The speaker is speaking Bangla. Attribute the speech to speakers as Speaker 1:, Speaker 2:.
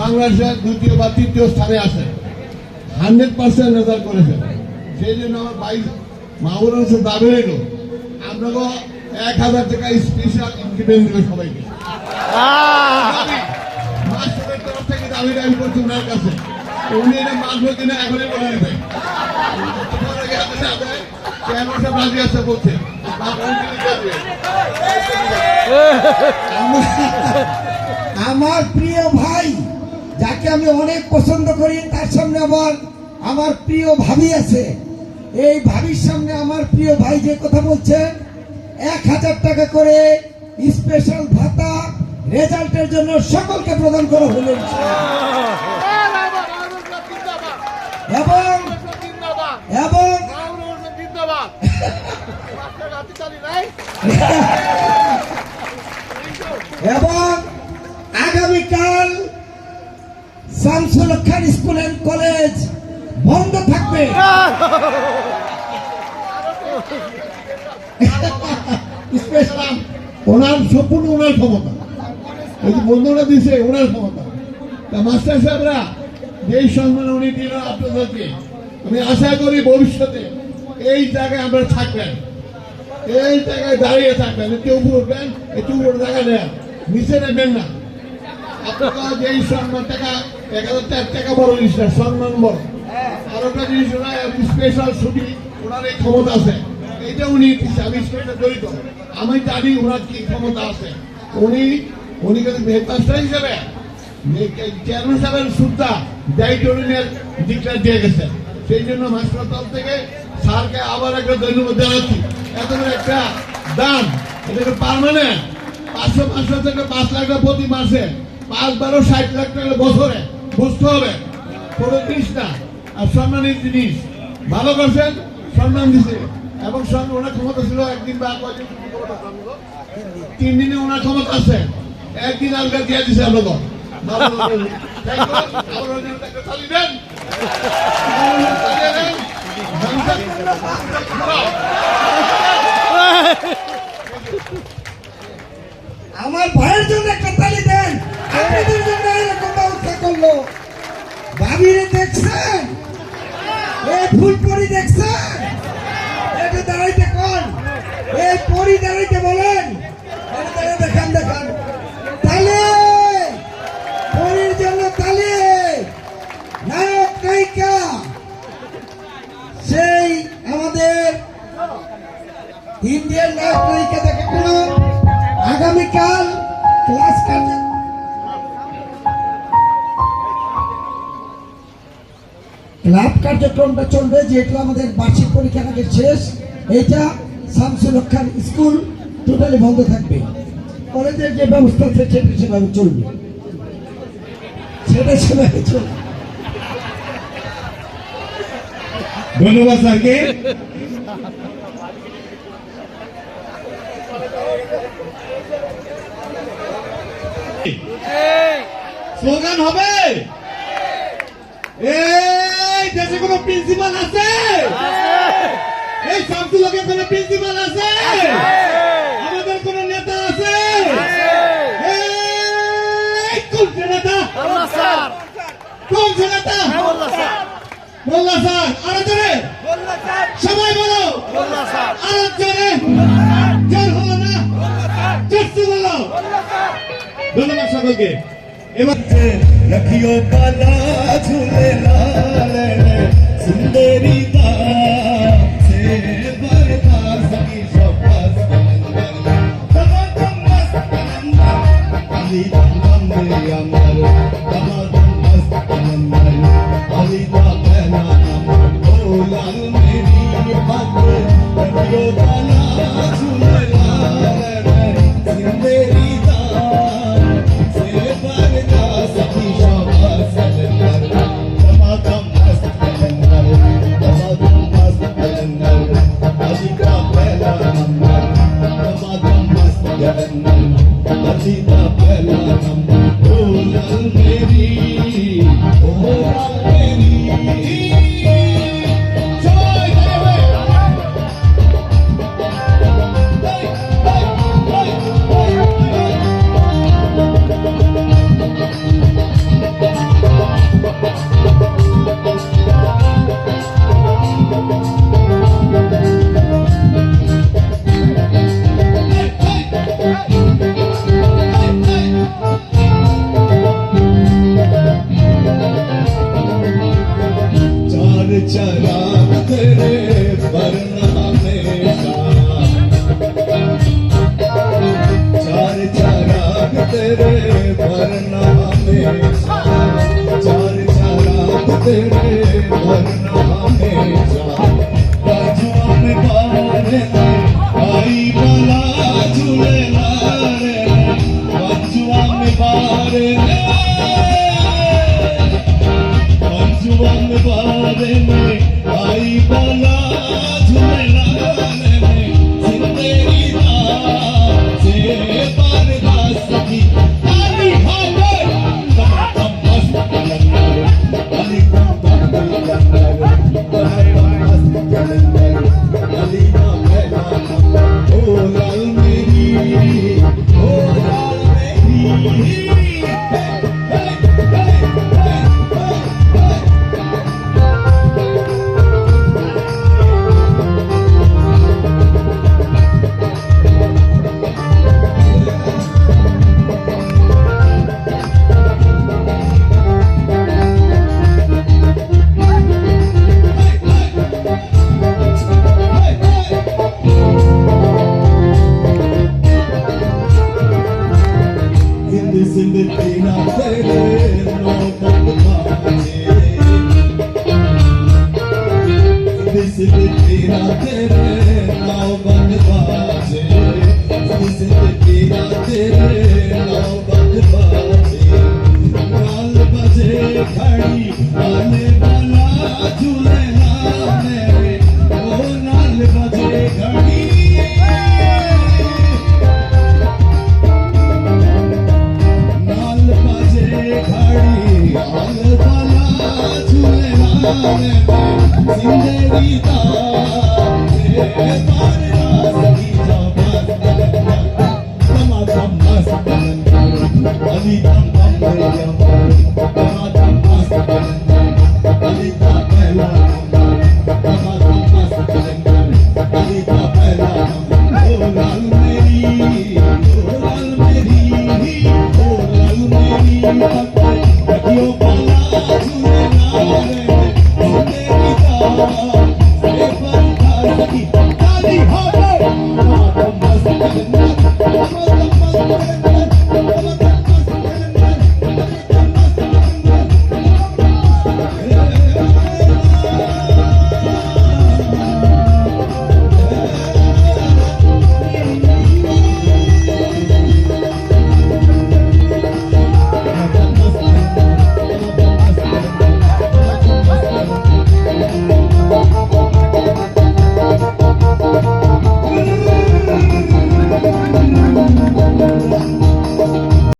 Speaker 1: বাংলাদেশের দ্বিতীয় বা তৃতীয় স্থানে আছে। হান্ড্রেড পার্সেন্ট রেজাল্ট করেছে। সেই জন্য আমার ভাই মাহুর হোসেন দাবি রইল আপনাকে এক হাজার টাকা স্পেশাল ইনক্রিমেন্ট দেবে সবাইকে। তরফ থেকে দাবি ওনার কাছে। বলে।
Speaker 2: আমার প্রিয় ভাই যাকে আমি অনেক পছন্দ করি তার সামনে আমার আমার প্রিয় ভাবি আছে। এই ভাবির সামনে আমার প্রিয় ভাই যে কথা বলছে এক হাজার টাকা করে স্পেশাল ভাতা রেজাল্টের জন্য সকলকে প্রদান করা হলো। এবং এবং এবং আগামীকাল খান স্কুল অ্যান্ড কলেজ বন্ধ থাকবে।
Speaker 1: ওনার সম্পূর্ণ ওনার ক্ষমতা। ওই যে বন্ধুরা দিছে ওনার ক্ষমতা। তা মাস্টার সাহেবরা যেই সম্মান উনি দিল আপনাদেরকে, আমি আশা করি ভবিষ্যতে এই জায়গায় আমরা থাকবেন। এই জায়গায় দাঁড়িয়ে থাকবেন একটু উপরে উঠবেন একটু উপরে জায়গা নেন নিচে নেবেন না। আপনারা যেই সম্মান টাকা এক হাজার টাকা টাকা বড় আর একটা জিনিস স্পেশাল ছুটি, ওনার এই ক্ষমতা আছে। এইটা উনি জড়িত। আমি জানি কি ক্ষমতা আছে। উনি উনি সুদ্ধা সেই জন্য মাস্টার থেকে স্যারকে আবার একটা ধন্যবাদ জানাচ্ছি। এত একটা দান, এটা পারমানেন্ট পাঁচশো পাঁচশো থেকে পাঁচ লাখ প্রতি মাসে, পাঁচ, বারো, ষাট লাখ টাকা বছরে। বুঝতে হবে। কোনো জিনিস না। আর সম্মানের জিনিস। ভালো করছেন সম্মান দিছে। এবং ওনার ক্ষমতা ছিল একদিন বা আপনাদের? তিন দিনে। ওনার ক্ষমতা আছে। একদিন আলগা দিয়ে দিছে আপনাকে ভালো লাগল। Thank you. আবার ওই জন্য একটা তালি দেন। তালি দেন।
Speaker 2: আমার ভাইয়ের জন্য একটা তালি দেন আপনাদের জন্য এরকম ব্যবস্থা করল ভাবিরে দেখছেন ফুল পরি দেখছেন এটা দাঁড়াইতে কোন। এই পরি দাঁড়াইতে বলেন। দেখান দেখান। তালি! পরির জন্য তালি! নায়ক নায়িকা! সেই আমাদের ইন্ডিয়ান নায়ক নায়িকা দেখা আগামীকাল ক্লাস কার্য ক্লাব কার্যক্রমটা চলবে যেহেতু আমাদের বার্ষিক পরীক্ষার আগে শেষ এইটা শামসুল খান স্কুল টোটালি বন্ধ থাকবে। কলেজের যে ব্যবস্থা আছে সেটা সেভাবে চলবে। সেটা সেভাবে চলবে।
Speaker 3: ধন্যবাদ স্যারকে। স্লোগান হবে। এই। দেশে কোনো প্রিন্সিপাল আছে? এই শামসুলকে কোনো প্রিন্সিপাল আছে? আমাদের কোনো নেতা আছে? কোন নেতা? কোন সে নেতা? মোল্লা স্যার। আরও জোরে। সবাই বলো। আরও জোরে। জোর হলো না? বলো। ধন্যবাদ সকলকে।
Speaker 4: लखियो पाला झूलेलाल सुंदरी Oh, चला तेरे बरनामे चार चराग तेरे बरनामे चार चराग तेरे बरनामे राजू में बारे आई Bala.